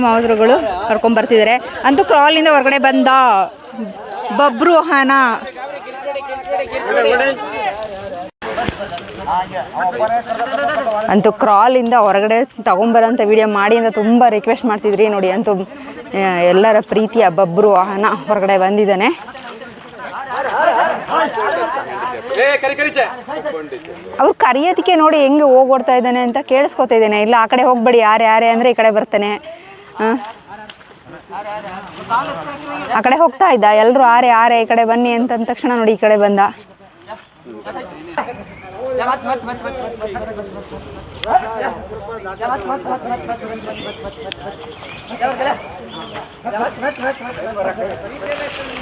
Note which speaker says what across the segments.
Speaker 1: ಮಾವುದ್ರುಗಳು ಕರ್ಕೊಂಡ್ ಬರ್ತಿದ್ದಾರೆ ಅಂತೂ ಕ್ರಾಲಿಂದ ಹೊರಗಡೆ ಬಂದ ಬಬ್ರು ವಾಹನ ಅಂತೂ ಕ್ರಾಲಿಂದ ಹೊರಗಡೆ ತಗೊಂಬರೋಂಥ ವಿಡಿಯೋ ಮಾಡಿ ಅಂತ ತುಂಬ ರಿಕ್ವೆಸ್ಟ್ ಮಾಡ್ತಿದ್ರಿ. ನೋಡಿ ಅಂತೂ ಎಲ್ಲರ ಪ್ರೀತಿಯ ಬಬ್ರು ವಾಹನ ಹೊರಗಡೆ ಬಂದಿದ್ದಾನೆ. ಅವ್ರು ಕರಿಯೋದಕ್ಕೆ ನೋಡಿ ಹೆಂಗೆ ಹೋಗ್ಬಿಡ್ತಾ ಇದ್ದಾನೆ ಅಂತ ಕೇಳಿಸ್ಕೊತಾ ಇದ್ದಾನೆ. ಇಲ್ಲ ಆ ಕಡೆ ಹೋಗ್ಬೇಡಿ ಯಾರು ಯಾರೇ ಅಂದರೆ ಈ ಕಡೆ ಬರ್ತಾನೆ. ಆ. ಕಡೆ ಹೋಗ್ತಾ ಇದ್ದ. ಎಲ್ಲರೂ ಆರೆ ಆರೆ ಈ ಕಡೆ ಬನ್ನಿ ಅಂತ ಅಂದ ತಕ್ಷಣ ನೋಡಿ ಈ ಕಡೆ ಬಂದ.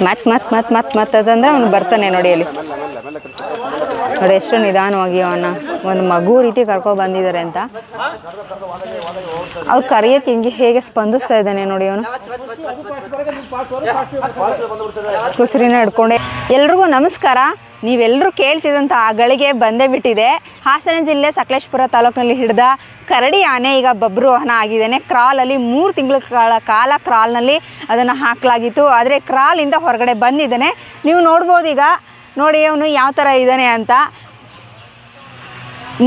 Speaker 1: ಮತ್ ಮತ್ ಮತ್ ಮತ್ ಮತ್ ಅದಂದ್ರೆ ಅವ್ನು ಬರ್ತಾನೆ ನೋಡಿ ಅಲ್ಲಿ ನೋಡಿ ಎಷ್ಟು ನಿಧಾನವಾಗಿ ಅವನ ಒಂದು ಮಗು ರೀತಿ ಕರ್ಕೊ ಬಂದಿದ್ದಾರೆ ಅಂತ ಅವ್ರು ಕರೆಯಕ್ಕೆ ಹಿಂಗೆ ಹೇಗೆ ಸ್ಪಂದಿಸ್ತಾ ಇದ್ದಾನೆ ನೋಡಿ ಅವನು ಕುಸಿರಿನ ಹಿಡ್ಕೊಂಡೆ ಎಲ್ರಿಗೂ ನಮಸ್ಕಾರ ನೀವೆಲ್ಲರೂ ಕೇಳ್ತಿದ್ದಂಥ ಆ ಗಳಿಗೆ ಬಂದೇ ಬಿಟ್ಟಿದೆ. ಹಾಸನ ಜಿಲ್ಲೆ ಸಕಲೇಶ್ಪುರ ತಾಲೂಕಿನಲ್ಲಿ ಹಿಡಿದ ಕರಡಿ ಆನೆ ಈಗ ಬಬ್ರು ವಾಹನ ಆಗಿದ್ದಾನೆ. ಕ್ರಾಲಲ್ಲಿ ಮೂರು ತಿಂಗಳ ಕಾಲ ಕಾಲ ಕ್ರಾಲ್ನಲ್ಲಿ ಅದನ್ನು ಹಾಕಲಾಗಿತ್ತು. ಆದರೆ ಕ್ರಾಲಿಂದ ಹೊರಗಡೆ ಬಂದಿದ್ದಾನೆ. ನೀವು ನೋಡ್ಬೋದು ಈಗ. ನೋಡಿ ಅವನು ಯಾವ ಥರ ಇದ್ದಾನೆ ಅಂತ.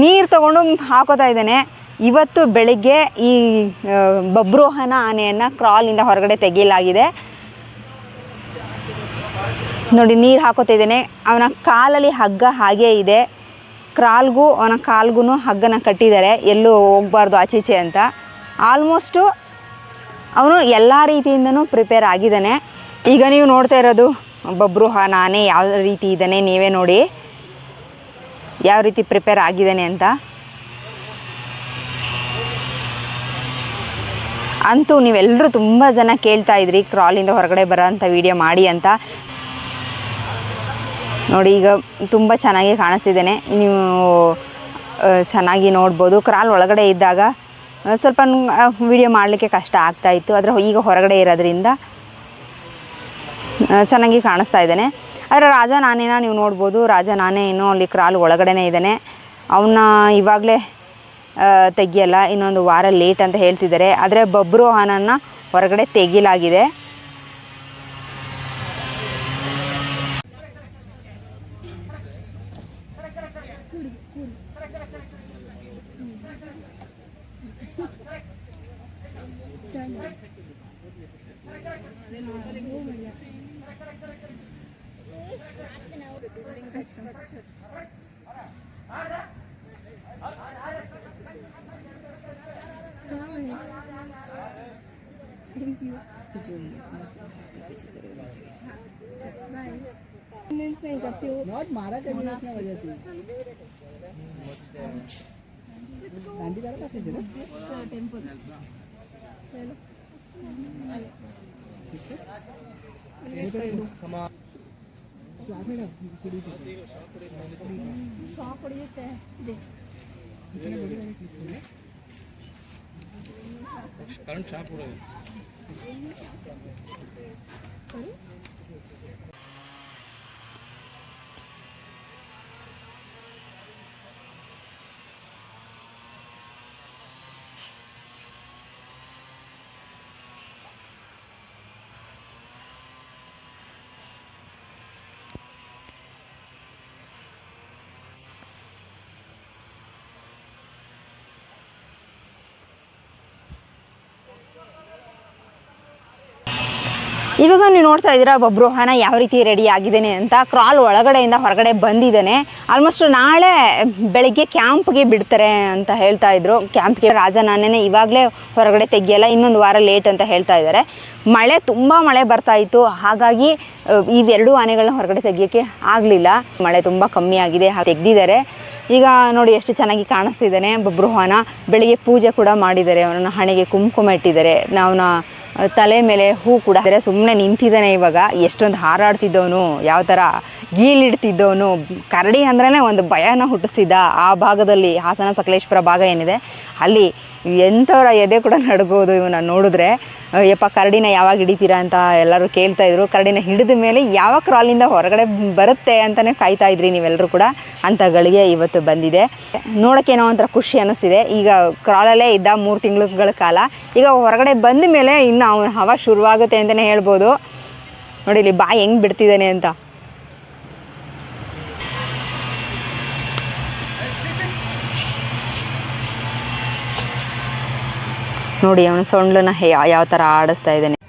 Speaker 1: ನೀರು ತಗೊಂಡು ಹಾಕೋತಾ ಇದ್ದಾನೆ. ಇವತ್ತು ಬೆಳಿಗ್ಗೆ ಈ ಬಬ್ರೋಹನ ಆನೆಯನ್ನು ಕ್ರಾಲಿಂದ ಹೊರಗಡೆ ತೆಗೆಯಲಾಗಿದೆ. ನೋಡಿ, ನೀರು ಹಾಕೋತಿದ್ದೇನೆ ಅವನ ಕಾಲಲ್ಲಿ ಹಗ್ಗ ಹಾಗೇ ಇದೆ. ಕ್ರಾಲ್ಗೂ, ಅವನ ಕಾಲ್ಗೂ ಹಗ್ಗನ ಕಟ್ಟಿದ್ದಾರೆ. ಎಲ್ಲೂ ಹೋಗಬಾರ್ದು ಆಚೀಚೆ ಅಂತ. ಆಲ್ಮೋಸ್ಟು ಅವನು ಎಲ್ಲ ರೀತಿಯಿಂದನೂ ಪ್ರಿಪೇರ್ ಆಗಿದ್ದಾನೆ. ಈಗ ನೀವು ನೋಡ್ತಾ ಇರೋದು ಬಬ್ರುಹಾನ ನಾನೇ ಯಾವ ರೀತಿ ಇದ್ದಾನೆ, ನೀವೇ ನೋಡಿ. ಯಾವ ರೀತಿ ಪ್ರಿಪೇರ್ ಆಗಿದ್ದಾನೆ ಅಂತ. ಅಂತೂ ನೀವೆಲ್ಲರೂ ತುಂಬ ಜನ ಕೇಳ್ತಾ ಇದ್ರಿ, ಕ್ರಾಲಿಂದ ಹೊರಗಡೆ ಬರೋ ಅಂಥ ವಿಡಿಯೋ ಮಾಡಿ ಅಂತ. ನೋಡಿ, ಈಗ ತುಂಬ ಚೆನ್ನಾಗಿ ಕಾಣಿಸ್ತಿದ್ದೇನೆ. ನೀವು ಚೆನ್ನಾಗಿ ನೋಡ್ಬೋದು. ಕ್ರಾಲ್ ಒಳಗಡೆ ಇದ್ದಾಗ ಸ್ವಲ್ಪ ವಿಡಿಯೋ ಮಾಡಲಿಕ್ಕೆ ಕಷ್ಟ ಆಗ್ತಾ ಇತ್ತು. ಆದರೆ ಈಗ ಹೊರಗಡೆ ಇರೋದ್ರಿಂದ ಚೆನ್ನಾಗಿ ಕಾಣಿಸ್ತಾ ಇದ್ದಾನೆ. ಆದರೆ ರಾಜ ನಾನೇನ ನೀವು ನೋಡ್ಬೋದು. ರಾಜ ನಾನೇ ಇನ್ನೂ ಅಲ್ಲಿ ಕ್ರಾಲ್ ಒಳಗಡೆನೇ ಇದ್ದಾನೆ. ಅವನ್ನ ಇವಾಗಲೇ ತೆಗಿಯಲ್ಲ. ಇನ್ನೊಂದು ವಾರ ಲೇಟ್ ಅಂತ ಹೇಳ್ತಿದ್ದಾರೆ. ಆದರೆ ಬಬ್ರು ಹೊರಗಡೆ ತೆಗಿಲಾಗಿದೆ. नहीं करती हो।
Speaker 2: बहुत मारा कभी उसने वजह से दांडी वाला कैसे टेंपल ಶಾಪ್ ಹೊಡೆಯುತ್ತೆ ಕರೆಂಟ್ ಶಾಪ್ ಹೊಡೆಯುತ್ತೆ
Speaker 1: ಇವಾಗ ನೀವು ನೋಡ್ತಾ ಇದ್ದೀರಾ ಬಬ್ರೋಹನ ಯಾವ ರೀತಿ ರೆಡಿ ಆಗಿದ್ದೇನೆ ಅಂತ ಕ್ರಾಲ್ ಒಳಗಡೆಯಿಂದ ಹೊರಗಡೆ ಬಂದಿದ್ದಾನೆ. ಆಲ್ಮೋಸ್ಟ್ ನಾಳೆ ಬೆಳಗ್ಗೆ ಕ್ಯಾಂಪ್ಗೆ ಬಿಡ್ತಾರೆ ಅಂತ ಹೇಳ್ತಾ ಇದ್ರು. ಕ್ಯಾಂಪ್ಗೆ ರಾಜ ನಾನೇನೆ ಇವಾಗಲೇ ಹೊರಗಡೆ ತೆಗಿಯಲ್ಲ, ಇನ್ನೊಂದು ವಾರ ಲೇಟ್ ಅಂತ ಹೇಳ್ತಾ ಇದ್ದಾರೆ. ಮಳೆ ತುಂಬ ಮಳೆ ಬರ್ತಾ ಇತ್ತು. ಹಾಗಾಗಿ ಇವೆರಡೂ ಆನೆಗಳನ್ನ ಹೊರಗಡೆ ತೆಗಿಯೋಕ್ಕೆ ಆಗಲಿಲ್ಲ. ಮಳೆ ತುಂಬ ಕಮ್ಮಿ ಆಗಿದೆ ತೆಗೆದಿದ್ದಾರೆ. ಈಗ ನೋಡಿ ಎಷ್ಟು ಚೆನ್ನಾಗಿ ಕಾಣಿಸ್ತಿದ್ದಾನೆ ಬಬ್ರುಹಾನ ಬೆಳಿಗ್ಗೆ ಪೂಜೆ ಕೂಡ ಮಾಡಿದ್ದಾರೆ. ಅವನನ್ನು ಹಣೆಗೆ ಕುಂಕುಮ ಇಟ್ಟಿದ್ದಾರೆ. ಅವನ ತಲೆ ಮೇಲೆ ಹೂ ಕೂಡ ಅಂದರೆ ಸುಮ್ಮನೆ ನಿಂತಿದ್ದಾನೆ ಇವಾಗ. ಎಷ್ಟೊಂದು ಹಾರಾಡ್ತಿದ್ದವನು, ಯಾವ ಥರ ಗೀಲಿಡ್ತಿದ್ದವನು. ಕರಡಿ ಅಂದ್ರೇ ಒಂದು ಭಯನ ಹುಟ್ಟಿಸಿದ್ದ ಆ ಭಾಗದಲ್ಲಿ ಹಾಸನ ಸಕಲೇಶ್ವರ ಭಾಗ ಏನಿದೆ. ಅಲ್ಲಿ ಎಂಥವ್ರ ಎದೆ ಕೂಡ ನಡ್ಗೋದು ಇವನ್ನ ನೋಡಿದ್ರೆ ಯಪ್ಪ ಕರಡಿನ ಯಾವಾಗ ಹಿಡಿತೀರಾ ಅಂತ ಎಲ್ಲರೂ ಕೇಳ್ತಾ ಇದ್ರು. ಕರಡಿನ ಹಿಡಿದ ಮೇಲೆ ಯಾವ ಕ್ರಾಲಿಂದ ಹೊರಗಡೆ ಬರುತ್ತೆ ಅಂತಲೇ ಕಾಯ್ತಾ ಇದ್ರಿ ನೀವೆಲ್ಲರೂ ಕೂಡ. ಅಂಥ ಗಳಿಗೆ ಇವತ್ತು ಬಂದಿದೆ. ನೋಡೋಕ್ಕೇನೋ ಒಂಥರ ಖುಷಿ ಅನ್ನಿಸ್ತಿದೆ. ಈಗ ಕ್ರಾಲಲ್ಲೇ ಇದ್ದ ಮೂರು ತಿಂಗಳುಗಳ ಕಾಲ. ಈಗ ಹೊರಗಡೆ ಬಂದ ಮೇಲೆ ಇನ್ನು ಅವನ ಹವಾ ಶುರುವಾಗುತ್ತೆ ಅಂತಲೇ ಹೇಳ್ಬೋದು. ನೋಡಿ, ಇಲ್ಲಿ ಬಾಯಿ ಹೆಂಗೆ ಬಿಡ್ತಿದ್ದಾನೆ ಅಂತ. ನೋಡಿ ಅವನ ಸೊಂಡ್ಲನ್ನ ಯಾವ ಥರ ಆಡಿಸ್ತಾ ಇದ್ದಾನೆ.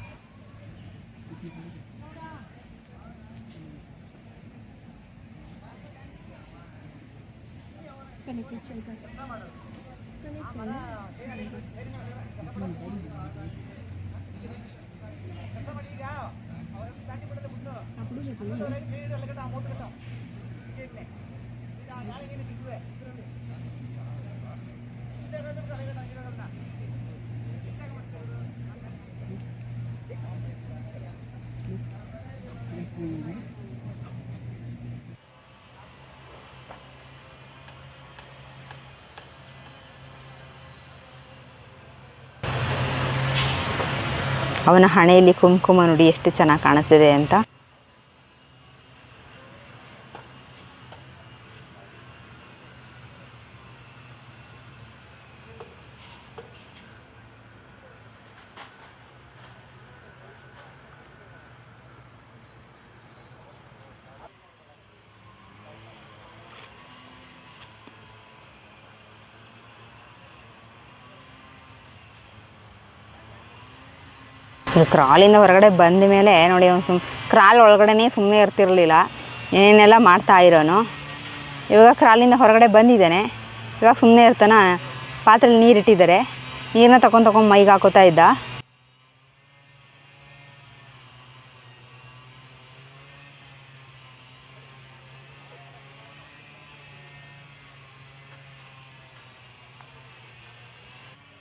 Speaker 1: ಅವನ ಹಣೆಯಲ್ಲಿ ಕುಂಕುಮ ನೋಡಿ ಎಷ್ಟು ಚೆನ್ನಾಗಿ ಕಾಣಿಸ್ತಿದೆ ಅಂತ. ಕ್ರಾಲಿಂದ ಹೊರಗಡೆ ಬಂದ ಮೇಲೆ ನೋಡಿ ಅವ್ನು ಸುಮ್ ಕ್ರಾಲ್ ಒಳಗಡೆನೇ ಸುಮ್ಮನೆ ಇರ್ತಿರಲಿಲ್ಲ. ಏನೆಲ್ಲ ಮಾಡ್ತಾ ಇರೋನು. ಇವಾಗ ಕ್ರಾಲಿಂದ ಹೊರಗಡೆ ಬಂದಿದ್ದಾನೆ. ಇವಾಗ ಸುಮ್ಮನೆ ಇರ್ತಾನ. ಪಾತ್ರೆಲಿ ನೀರಿಟ್ಟಿದ್ದಾರೆ. ನೀರನ್ನ ತಗೊಂಡು ತಗೊಂಡು ಮೈಗೆ ಹಾಕೋತಾ ಇದ್ದ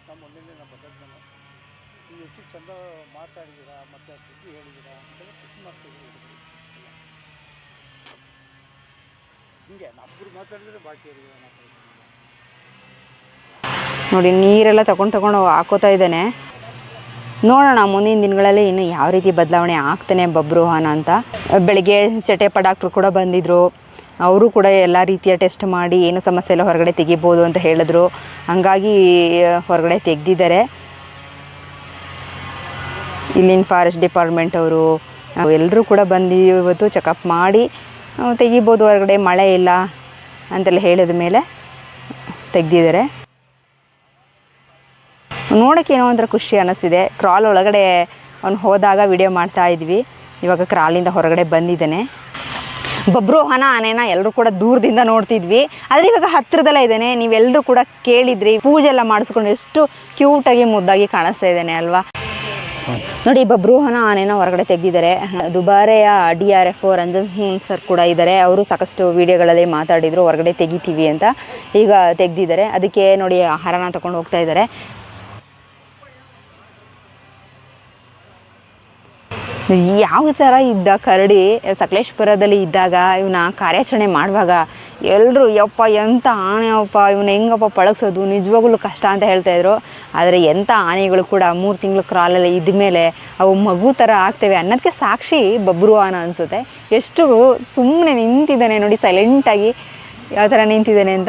Speaker 2: ನಮ್ಮ ಮೊನ್ನೆ ನಮ್ಮ ಬದಲು ನೀವು ಎಷ್ಟು ಚಂದ ಮಾತಾಡಿದ್ದೀರಾ ಮತ್ತು ಸುದ್ದಿ ಹೇಳಿದ್ದೀರಾ ಅಂತೆಲ್ಲ ಖುಷಿ ಮಾಡ್ತೀವಿ ಹಿಂಗೆ ನಮ್ಮೊಬ್ರು ಮಾತಾಡಿದ್ರೆ ಬಾಕಿ ಅವರಿಗೆ ಮಾತಾಡಿದ್ರು
Speaker 1: ನೋಡಿ, ನೀರೆಲ್ಲ ತಗೊಂಡು ತಗೊಂಡು ಹಾಕೋತಾ ಇದ್ದಾನೆ. ನೋಡೋಣ, ಮುಂದಿನ ದಿನಗಳಲ್ಲಿ ಇನ್ನು ಯಾವ ರೀತಿ ಬದಲಾವಣೆ ಆಗ್ತಾನೆ ಬಬ್ರೋಹನ ಅಂತ. ಬೆಳಿಗ್ಗೆ ಚಟೆಪ್ಪ ಡಾಕ್ಟ್ರು ಕೂಡ ಬಂದಿದ್ದರು ಅವರು ಕೂಡ ಎಲ್ಲ ರೀತಿಯ ಟೆಸ್ಟ್ ಮಾಡಿ ಏನು ಸಮಸ್ಯೆ ಎಲ್ಲ ಹೊರಗಡೆ ತೆಗಿಬೋದು ಅಂತ ಹೇಳಿದ್ರು. ಹಂಗಾಗಿ, ಹೊರಗಡೆ ತೆಗೆದಿದ್ದಾರೆ. ಇಲ್ಲಿನ ಫಾರೆಸ್ಟ್ ಡಿಪಾರ್ಟ್ಮೆಂಟ್ ಅವರು ಎಲ್ಲರೂ ಕೂಡ ಬಂದು ಇವತ್ತು ಚೆಕಪ್ ಮಾಡಿ, ತೆಗಿಬೋದು ಹೊರಗಡೆ, ಮಳೆ ಇಲ್ಲ ಅಂತೆಲ್ಲ ಹೇಳಿದ ಮೇಲೆ ತೆಗ್ದಿದ್ದಾರೆ. ನೋಡೋಕ್ಕೆ ಏನೋ ಒಂಥರ ಖುಷಿ ಅನ್ನಿಸ್ತಿದೆ. ಕ್ರಾಲ್ ಒಳಗಡೆ ಅವ್ನು ಹೋದಾಗ ವಿಡಿಯೋ ಮಾಡ್ತಾ ಇದ್ವಿ. ಇವಾಗ ಕ್ರಾಲಿಂದ ಹೊರಗಡೆ ಬಂದಿದ್ದಾನೆ. ಬಬ್ರೋಹನ ಆನೆನ ಎಲ್ಲರೂ ಕೂಡ ದೂರದಿಂದ ನೋಡ್ತಿದ್ವಿ. ಆದರೆ ಇವಾಗ ಹತ್ತಿರದಲ್ಲೇ ಇದ್ದಾನೆ. ನೀವೆಲ್ಲರೂ ಕೂಡ ಕೇಳಿದ್ರಿ, ಪೂಜೆ ಎಲ್ಲ ಮಾಡಿಸ್ಕೊಂಡು ಎಷ್ಟು ಕ್ಯೂಟಾಗಿ ಮುದ್ದಾಗಿ ಕಾಣಿಸ್ತಾ ಇದ್ದಾನೆ ಅಲ್ವಾ? ನೋಡಿ ಬಬ್ರೋಹನ ಆನೆನ ಹೊರಗಡೆ ತೆಗೆದಿದ್ದಾರೆ. ದುಬಾರೆಯ D R F Ranjan Singh sir ಕೂಡ ಇದ್ದಾರೆ. ಅವರು ಸಾಕಷ್ಟು ವಿಡಿಯೋಗಳಲ್ಲಿ ಮಾತಾಡಿದರು, ಹೊರಗಡೆ ತೆಗಿತೀವಿ ಅಂತ ಈಗ ತೆಗೆದಿದ್ದಾರೆ. ಅದಕ್ಕೆ ನೋಡಿ, ಆಹಾರನ ತಗೊಂಡು ಹೋಗ್ತಾ ಇದ್ದಾರೆ. ಯಾವ ಥರ ಇದ್ದ ಕರಡಿ ಸಕಲೇಶ್ಪುರದಲ್ಲಿ ಇದ್ದಾಗ ಇವನ ಕಾರ್ಯಾಚರಣೆ ಮಾಡುವಾಗ ಎಲ್ಲರೂ ಯಪ್ಪ, ಎಂಥ ಆನೆ ಅಪ್ಪ ಇವನ್ನ ಹೆಂಗಪ್ಪ ಪಳಗ್ಸೋದು? ನಿಜವಾಗ್ಲೂ ಕಷ್ಟ ಅಂತ ಹೇಳ್ತಾ ಇದ್ರು. ಆದರೆ ಎಂಥ ಆನೆಗಳು ಕೂಡ ಮೂರು ತಿಂಗಳು ಕ್ರಾಲಲ್ಲಿ ಇದ್ಮೇಲೆ ಅವು ಮಗು ಥರ ಆಗ್ತವೆ ಅನ್ನೋದಕ್ಕೆ ಸಾಕ್ಷಿ ಬಬ್ರು ಆನ ಅನಿಸುತ್ತೆ. ಎಷ್ಟು ಸುಮ್ಮನೆ ನಿಂತಿದ್ದಾನೆ ನೋಡಿ ಸೈಲೆಂಟಾಗಿ ಯಾವ ಥರ ನಿಂತಿದ್ದಾನೆ ಅಂತ.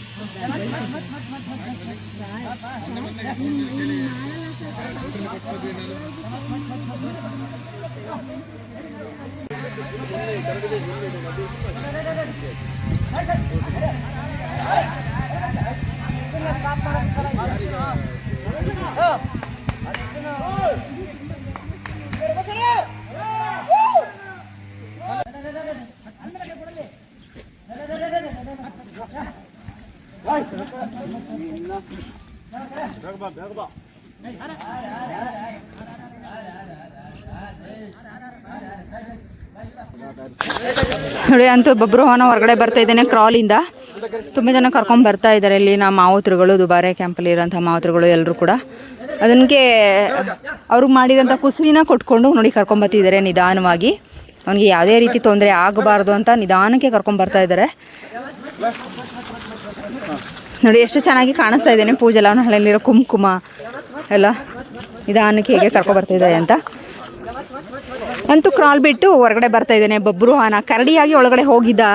Speaker 1: Stop, stop, stop. ನೋಡಿ, ಅಂತೂ ಬಬ್ರುವನ ಹೊರಗಡೆ ಬರ್ತಾ ಇದ್ದೇನೆ ಕ್ರಾಲಿಂದ ತುಂಬ ಜನ ಕರ್ಕೊಂಡು ಬರ್ತಾ ಇದ್ದಾರೆ ಇಲ್ಲಿ, ನಮ್ಮ ಮಾವತರುಗಳು, ದುಬಾರೆ ಕ್ಯಾಂಪಲ್ಲಿ ಇರೋಂಥ ಮಾವತರುಗಳು ಎಲ್ಲರೂ ಕೂಡ. ಅದನ್ಗೆ ಅವರು ಮಾಡಿರೋಂಥ ಕುಸುವಿನ ಕೊಟ್ಕೊಂಡು ನೋಡಿ ಕರ್ಕೊಂಬರ್ತಿದ್ದಾರೆ ನಿಧಾನವಾಗಿ. ಅವನಿಗೆ ಯಾವುದೇ ರೀತಿ ತೊಂದರೆ ಆಗಬಾರ್ದು ಅಂತ ನಿಧಾನಕ್ಕೆ ಕರ್ಕೊಂಬರ್ತಾ ಇದ್ದಾರೆ. ನೋಡಿ, ಎಷ್ಟು ಚೆನ್ನಾಗಿ ಕಾಣಿಸ್ತಾ ಇದ್ದೇನೆ ಪೂಜೆಲ್ಲ ಅವನ ಕುಂಕುಮ ಎಲ್ಲ ನಿಧಾನಕ್ಕೆ ಹೇಗೆ ಕರ್ಕೊಬರ್ತಿದ್ದಾರೆ ಅಂತ. ಅಂತೂ ಕ್ರಾಲ್ ಬಿಟ್ಟು ಹೊರಗಡೆ ಬರ್ತಾ ಇದ್ದಾನೆ. ಬಬ್ರುವಾಹನ ಕರಡಿಯಾಗಿ ಒಳಗಡೆ ಹೋಗಿದ್ದ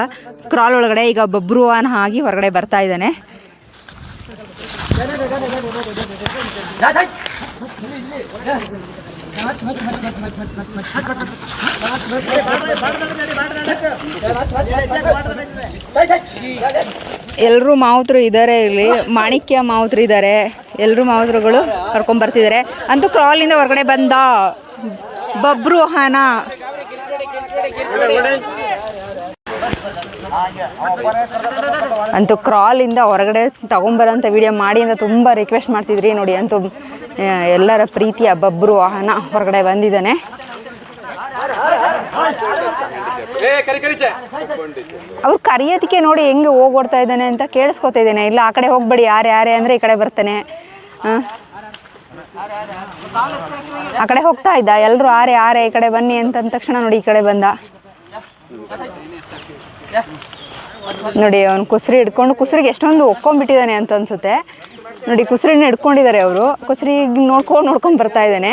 Speaker 1: ಕ್ರಾಲ್ ಒಳಗಡೆ ಈಗ ಬಬ್ರುವಾಹನ ಆಗಿ ಹೊರಗಡೆ ಬರ್ತಾ ಇದ್ದಾನೆ. ಎಲ್ಲರೂ ಮಾವುತರು ಇದ್ದಾರೆ ಇಲ್ಲಿ. ಮಾಣಿಕ್ಯ ಮಾವುತರು ಇದ್ದಾರೆ ಎಲ್ಲರೂ ಮಾವುತರುಗಳು ಕರ್ಕೊಂಡ್ ಬರ್ತಿದ್ದಾರೆ ಅಂತೂ ಕ್ರಾಲಿಂದ ಹೊರಗಡೆ ಬಂದ. ಬಬ್ರು ಹಾನ. ಅಂತೂ ಕ್ರಾಲಿಂದ ಹೊರಗಡೆ ತಗೊಂಬರೋಂಥ ವಿಡಿಯೋ ಮಾಡಿ ಅಂತ ತುಂಬ ರಿಕ್ವೆಸ್ಟ್ ಮಾಡ್ತಿದ್ರಿ. ನೋಡಿ, ಅಂತೂ ಎಲ್ಲರ ಪ್ರೀತಿಯ ಬಬ್ರು ವಾಹನ ಹೊರಗಡೆ ಬಂದಿದ್ದಾನೆ. ಅವ್ರು ಕರಿಯೋದಕ್ಕೆ ನೋಡಿ ಹೆಂಗೆ ಹೋಗ್ಬಿಡ್ತಾ ಇದ್ದಾನೆ ಅಂತ ಕೇಳಿಸ್ಕೊತಾ ಇದ್ದಾನೆ. ಇಲ್ಲ, ಆ ಕಡೆ ಹೋಗ್ಬೇಡಿ, ಯಾರು, ಯಾರೇ ಅಂದರೆ ಈ ಕಡೆ ಬರ್ತಾನೆ. ಆ. ಕಡೆ ಹೋಗ್ತಾ ಇದ್ದ. ಎಲ್ಲರೂ ಆರೆ ಆರೆ, ಈ ಕಡೆ ಬನ್ನಿ ಅಂತ ಅಂದ ತಕ್ಷಣ ನೋಡಿ ಈ ಕಡೆ ಬಂದ. ನೋಡಿ, ಅವನು ಕುಸ್ರಿ ಹಿಡ್ಕೊಂಡು, ಕುಸ್ರಿಗೆ ಎಷ್ಟೊಂದು ಒಕ್ಕೊಂಡ್ಬಿಟ್ಟಿದ್ದಾನೆ ಅಂತ ಅನ್ಸುತ್ತೆ. ನೋಡಿ, ಕುಸ್ರಿನ ಹಿಡ್ಕೊಂಡಿದ್ದಾರೆ ಅವರು. ಕುಸ್ರಿಗೆ ನೋಡ್ಕೊಂಡು ನೋಡ್ಕೊಂಡು ಬರ್ತಾ ಇದ್ದಾನೆ.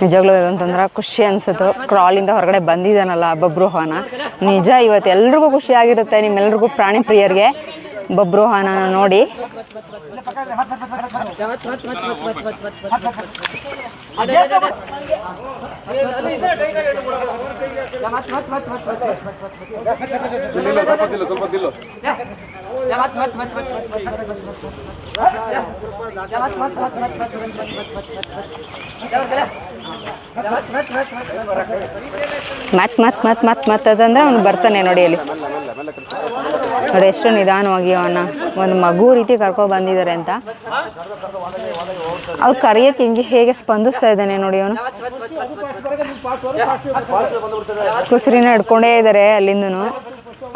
Speaker 1: ನಿಜವಾಗ್ಲೂ ಇದಂತಂದ್ರೆ ಖುಷಿ ಅನ್ಸುತ್ತೆ ಕ್ರಾಲಿಂದ ಹೊರಗಡೆ ಬಂದಿದ್ದಾನಲ್ಲ ಬಬ್ರುಹಾನ ನಿಜ ಇವತ್ತು ಎಲ್ರಿಗೂ ಖುಷಿ ಆಗಿರುತ್ತೆ ನಿಮ್ಮೆಲ್ರಿಗೂ ಪ್ರಾಣಿ ಪ್ರಿಯರಿಗೆ ಬಬ್ರುಹಾನನ ನೋಡಿ ಮತ್ ಮತ್ ಮತ್ ಮತ್ ಮತ್ ಅದಂದ್ರೆ ಅವ್ನು ಬರ್ತಾನೆ ನೋಡಿ ಅಲ್ಲಿ ನೋಡಿ, ಎಷ್ಟು ನಿಧಾನವಾಗಿ ಅವನ್ನ ಒಂದು ಮಗು ರೀತಿ ಕರ್ಕೊ ಬಂದಿದ್ದಾರೆ ಅಂತ. ಅವ್ರು ಕರೆಯಕ್ಕೆ ಹಿಂಗೆ ಹೇಗೆ ಸ್ಪಂದಿಸ್ತಾ ಇದ್ದಾನೆ ನೋಡಿ ಅವನು. ಕುಸ್ರಿನ ಹಿಡ್ಕೊಂಡೇ ಇದ್ದಾರೆ ಅಲ್ಲಿಂದನು.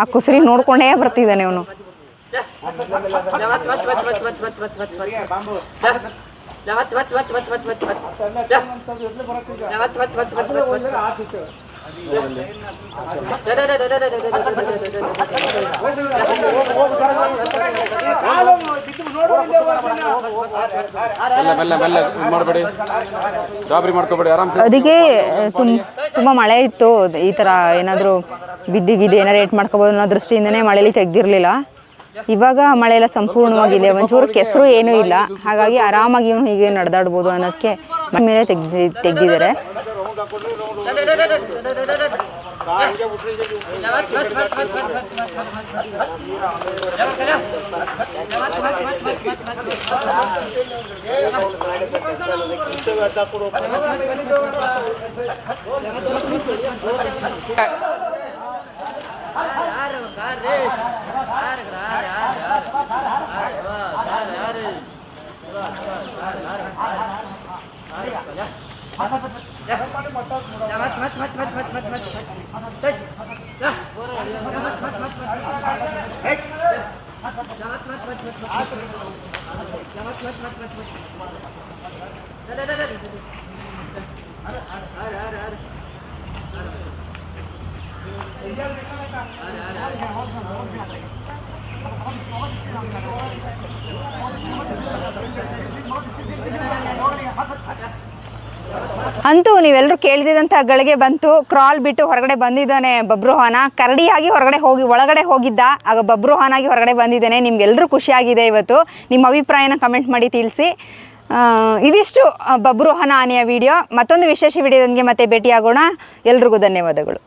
Speaker 1: ಆ ಕುಸ್ರಿ ನೋಡ್ಕೊಂಡೇ ಬರ್ತಿದ್ದಾನೆ ಅವನು. ಅದಕ್ಕೆ ತುಂಬ ತುಂಬ ಮಳೆ ಇತ್ತು ಈ ಥರ ಏನಾದರೂ ಬಿದ್ದಿಗಿದ್ದು ಏನಾರು ಏಟ್ ಮಾಡ್ಕೋಬೋದು ಅನ್ನೋ ದೃಷ್ಟಿಯಿಂದನೇ ಮಳೆಲಿ ತೆಗ್ದಿರಲಿಲ್ಲ ಇವಾಗ ಮಳೆ ಎಲ್ಲ ಸಂಪೂರ್ಣವಾಗಿದೆ. ಒಂಚೂರು ಕೆಸರು ಏನೂ ಇಲ್ಲ. ಹಾಗಾಗಿ ಆರಾಮಾಗಿ ಇವನು ಹೀಗೆ ನಡೆದಾಡ್ಬೋದು ಅನ್ನೋದಕ್ಕೆ ಮೇಲೆ ತೆಗ್ದಿ, ತೆಗ್ದಿದ್ದಾರೆ. अरे अरे ಅಂತೂ ನೀವೆಲ್ಲರೂ ಕೇಳಿದಂಥ ಗಳಿಗೆ ಬಂತು ಕ್ರಾಲ್ ಬಿಟ್ಟು ಹೊರಗಡೆ ಬಂದಿದ್ದಾನೆ ಬಬ್ರುಹಾನ ಕರಡಿಯಾಗಿ ಹೊರಗಡೆ ಹೋಗಿ, ಒಳಗಡೆ ಹೋಗಿದ್ದ, ಆಗ ಬಬ್ರುಹಾನಾಗಿ ಹೊರಗಡೆ ಬಂದಿದ್ದಾನೆ. ನಿಮ್ಗೆಲ್ಲರೂ ಖುಷಿಯಾಗಿದೆ ಇವತ್ತು. ನಿಮ್ಮ ಅಭಿಪ್ರಾಯನ ಕಮೆಂಟ್ ಮಾಡಿ ತಿಳಿಸಿ. ಇದಿಷ್ಟು ಬಬ್ರುಹಾನ ಆನೆಯ ವಿಡಿಯೋ ಮತ್ತೊಂದು ವಿಶೇಷ ವಿಡಿಯೋದೊಂದಿಗೆ ಮತ್ತೆ ಭೇಟಿಯಾಗೋಣ. ಎಲ್ರಿಗೂ ಧನ್ಯವಾದಗಳು.